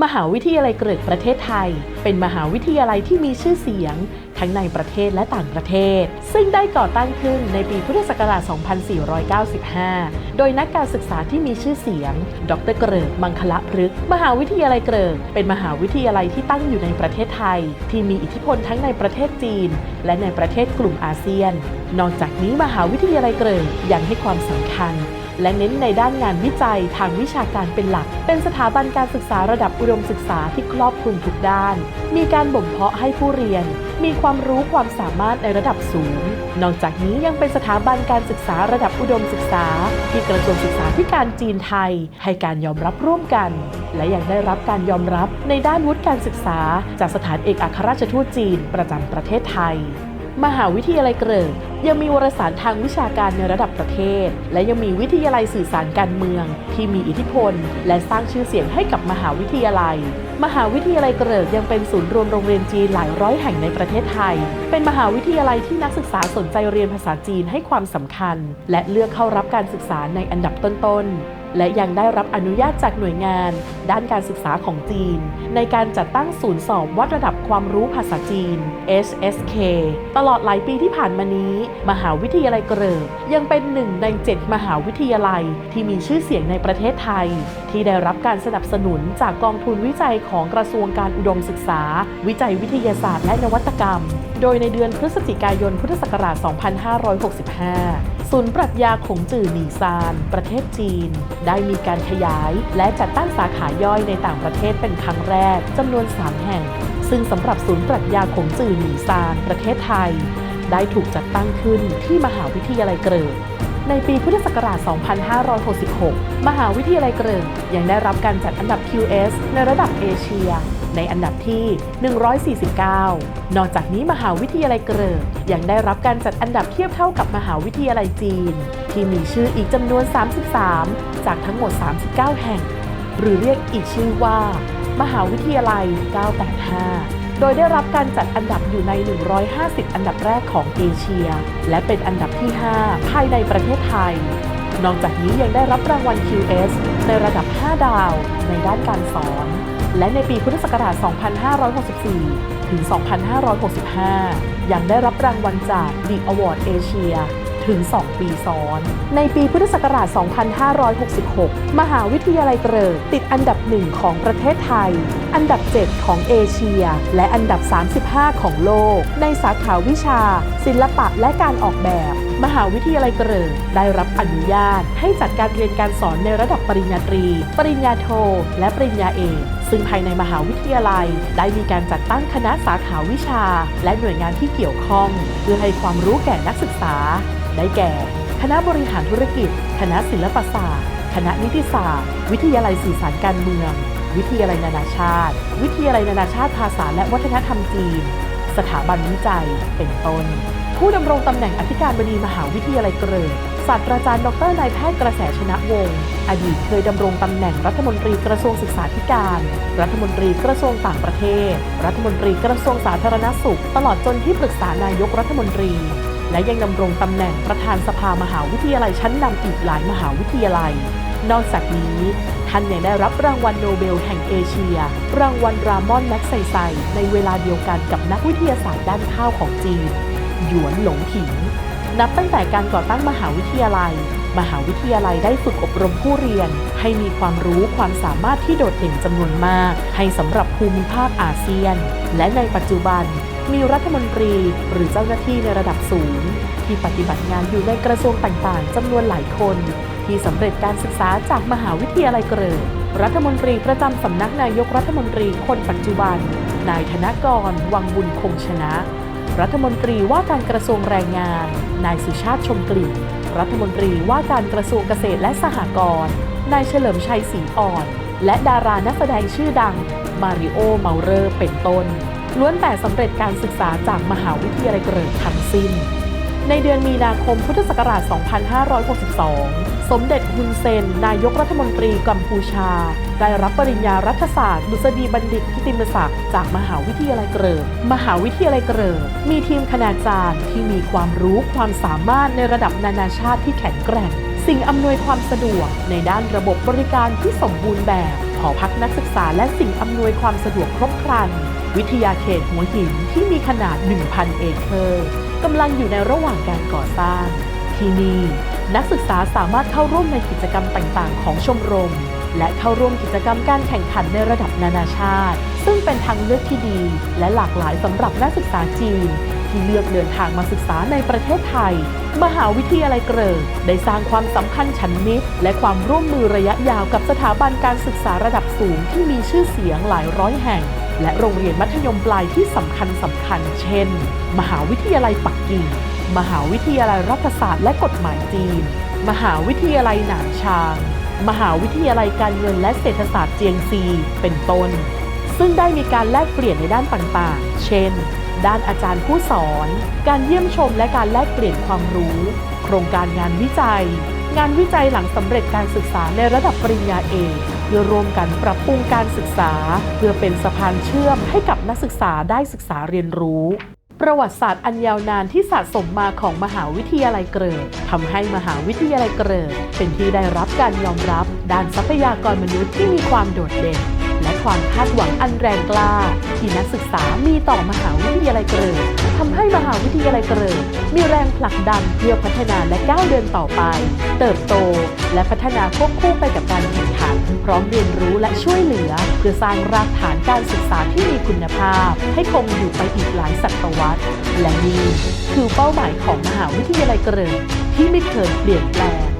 มหาวิทยาลัยเกริกประเทศไทย เป็นมหาวิทยาลัยที่มีชื่อเสียง ทั้งในประเทศและต่างประเทศ ซึ่งได้ก่อตั้งขึ้นในปีพุทธศักราช 2495 โดยนักการศึกษาที่มีชื่อเสียง ดรเกริกมังคละพฤกษ์มหาวิทยาลัยเกริกเป็นมหาวิทยาลัยที่ตั้งอยู่ในประเทศไทย ที่มีอิทธิพลทั้งในประเทศจีน และในประเทศกลุ่มอาเซียน นอกจากนี้มหาวิทยาลัยเกริกยังให้ความสำคัญ และเน้นในด้านงานวิจัยทางวิชาการเป็นหลัก เป็นสถาบันการศึกษาระดับอุดมศึกษาที่ครอบคลุมทุกด้าน มีการบ่มเพาะให้ผู้เรียน มีความรู้ความสามารถในระดับสูง นอกจากนี้ยังเป็นสถาบันการศึกษาระดับอุดมศึกษา ที่กระทรวงศึกษาธิการจีนไทย ให้การยอมรับร่วมกัน และยังได้รับการยอมรับในด้านวุฒิการศึกษา จากสถานเอกอัครราชทูตจีน ประจำประเทศไทย มหาวิทยาลัยเกริกยังมีวารสารทางวิชาการในระดับประเทศ และยังมีวิทยาลัยสื่อสารการเมือง ที่มีอิทธิพล และสร้างชื่อเสียงให้กับมหาวิทยาลัย มหาวิทยาลัยเกริกยังเป็นศูนย์รวมโรงเรียนจีนหลายร้อยแห่งในประเทศไทย เป็นมหาวิทยาลัยที่นักศึกษาสนใจเรียนภาษาจีนให้ความสำคัญ และเลือกเข้ารับการศึกษาในอันดับต้นๆ และยังได้รับอนุญาตจากหน่วยงาน ด้านการศึกษาของจีน ในการจัดตั้งศูนย์สอบวัดระดับความรู้ภาษาจีน HSK ตลอดหลายปีที่ผ่านมานี้ มหาวิทยาลัยเกริกยังเป็นหนึ่งใน 7 มหาวิทยาลัยที่มีชื่อเสียงในประเทศไทย ที่ได้รับการสนับสนุนจากกองทุนวิจัยของกระทรวงการอุดมศึกษา วิจัยวิทยาศาสตร์และนวัตกรรม โดยในเดือนพฤศจิกายนพุทธศักราช 2565 ศูนย์ปรัชญาของจื่อหนีซาน ประเทศจีน ได้มีการขยาย และจัดตั้งสาขาย่อยในต่างประเทศเป็นครั้งแรกจำนวน 3 แห่ง ซึ่งสำหรับศูนย์ปรัชญาของจื่อหนีซาน ประเทศไทย ได้ถูกจัดตั้งขึ้นที่มหาวิทยาลัยเกริกในปีพุทธศักราช 2566 มหาวิทยาลัยเกริกยังได้รับการจัดอันดับ QS ในระดับเอเชีย ในอันดับที่ 149 นอกจากนี้มหาวิทยาลัยเกริกยังได้รับการจัดอันดับเทียบเท่ากับมหาวิทยาลัยจีน ที่มีชื่ออีกจำนวน 33 จากทั้งหมด 39 แห่ง หรือเรียกอีกชื่อว่า มหาวิทยาลัย 985โดยได้รับการจัดอันดับอยู่ใน 150 อันดับแรกของเอเชีย และเป็นอันดับที่ 5 ภายในประเทศไทย นอกจากนี้ยังได้รับรางวัล QS ในระดับ 5 ดาว ในด้านการสอน และในปีพุทธศักราช 2564 ถึง 2565 ยังได้รับรางวัลจาก The Award Asia ถึง 2 ปีซ้อน ในปีพุทธศักราช 2566 มหาวิทยาลัยเกริกติดอันดับหนึ่งของประเทศไทย อันดับ 7 ของเอเชีย และอันดับ 35 ของโลก ในสาขาวิชา ศิลปะและการออกแบบ มหาวิทยาลัยเกริกได้รับอนุญาต ให้จัดการเรียนการสอนในระดับปริญญาตรี ปริญญาโท และปริญญาเอกซึ่งภายในมหาวิทยาลัย ได้มีการจัดตั้งคณะสาขาวิชา และหน่วยงานที่เกี่ยวข้อง เพื่อให้ความรู้แก่นักศึกษา ได้แก่ คณะบริหารธุรกิจ คณะศิลปศาสตร์ คณะนิติศาสตร์ วิทยาลัยสื่อสารการเมือง วิทยาลัยนานาชาติ วิทยาลัยนานาชาติภาษาและวัฒนธรรมจีน สถาบันวิจัย เป็นต้น ผู้ดำรงตำแหน่งอธิการบดีมหาวิทยาลัยเกริกศาสตราจารย์ดรนายแพทย์กระแสชนะวงศ์อดีตเคยดำรงตำแหน่งรัฐมนตรีกระทรวงศึกษาธิการ รัฐมนตรีกระทรวงต่างประเทศ รัฐมนตรีกระทรวงสาธารณสุข ตลอดจนที่ปรึกษานายกรัฐมนตรี และยังดำรงตำแหน่งประธานสภามหาวิทยาลัยชั้นนำอีกหลายมหาวิทยาลัย นอกจากนี้ ท่านยังได้รับรางวัลโนเบลแห่งเอเชีย รางวัลรามอนแม็กไซไซในเวลาเดียวกันกับนักวิทยาศาสตร์ด้านข้าวของจีน หยวนหลงผิง นับตั้งแต่การก่อตั้งมหาวิทยาลัย มหาวิทยาลัยได้ฝึกอบรมผู้เรียน ให้มีความรู้ความสามารถที่โดดเด่นจำนวนมาก ให้สำหรับภูมิภาคอาเซียน และในปัจจุบันมีรัฐมนตรีหรือเจ้าหน้าที่ในระดับสูง ที่ปฏิบัติงานอยู่ในกระทรวงต่างๆจำนวนหลายคน ที่สำเร็จการศึกษาจากมหาวิทยาลัยเกริรัฐมนตรีประจำสำนักนายกรัฐมนตรีคนปัจจุบัน นายธนกร วังบุญคงชนะ รัฐมนตรีว่าการกระทรวงแรงงาน นายสุชาติชมกลิ่น รัฐมนตรีว่าการกระทรวงเกษตรและสหกรณ์นายเฉลิมชัยศรีอ่อน และดารานักแสดงชื่อดัง มาริโอเมาเรอร์เป็นต้น ล้วนแต่สำเร็จการศึกษาจากมหาวิทยาลัยเกริกทั้งสิ้น ในเดือนมีนาคมพุทธศักราช 2562 สมเด็จฮุนเซน นายกรัฐมนตรีกัมพูชา ได้รับปริญญารัฐศาสตร์ดุษฎีบัณฑิตกิติมศักดิ์จากมหาวิทยาลัยเกริกมหาวิทยาลัยเกริกมีทีมคณาจารย์ที่มีความรู้ความสามารถในระดับนานาชาติที่แข็งแกร่ง สิ่งอำนวยความสะดวกในด้านระบบบริการที่สมบูรณ์แบบหอพักนักศึกษาและสิ่งอำนวยความสะดวกครบครัน วิทยาเขตหัวหินที่มีขนาด 1,000 เอเคอร์กำลังอยู่ในระหว่างการก่อสร้าง ที่นี่ นักศึกษาสามารถเข้าร่วมในกิจกรรมต่างๆ ของชมรม และเข้าร่วมกิจกรรมการแข่งขันในระดับนานาชาติ ซึ่งเป็นทางเลือกที่ดี และหลากหลายสำหรับนักศึกษาจีน ที่เลือกเดินทางมาศึกษาในประเทศไทย มหาวิทยาลัยเกริกได้สร้างความสัมพันธ์ฉันมิตร และความร่วมมือระยะยาวกับสถาบันการศึกษาระดับสูงที่มีชื่อเสียงหลายร้อยแห่งและโรงเรียนมัธยมปลายที่สำคัญสำคัญ เช่น มหาวิทยาลัยปักกิ่ง มหาวิทยาลัยรัฐศาสตร์และกฎหมายจีน มหาวิทยาลัยหนานชาง มหาวิทยาลัยการเงินและเศรษฐศาสตร์เจียงซี เป็นต้น ซึ่งได้มีการแลกเปลี่ยนในด้านต่างๆ เช่น ด้านอาจารย์ผู้สอน การเยี่ยมชมและการแลกเปลี่ยนความรู้ โครงการงานวิจัย งานวิจัยหลังสำเร็จการศึกษาในระดับปริญญาเอกเพื่อร่วมกันปรับปรุงการศึกษา เพื่อเป็นสะพานเชื่อมให้กับนักศึกษาได้ศึกษาเรียนรู้ ประวัติศาสตร์อันยาวนานที่สะสมมาของมหาวิทยาลัยเกริกทำให้มหาวิทยาลัยเกริกเป็นที่ได้รับการยอมรับด้านทรัพยากรมนุษย์ที่มีความโดดเด่น และความคาดหวังอันแรงกล้า ที่นักศึกษามีต่อมหาวิทยาลัยเกริกทำให้มหาวิทยาลัยเกริกมีแรงผลักดันเพื่อพัฒนาและก้าวเดินต่อไป เติบโต และพัฒนาควบคู่ไปกับการแข่งขัน พร้อมเรียนรู้และช่วยเหลือ เพื่อสร้างรากฐานการศึกษาที่มีคุณภาพ ให้คงอยู่ไปอีกหลายศตวรรษ และนี่คือเป้าหมายของมหาวิทยาลัยเกริกที่ไม่เคยเปลี่ยนแปลง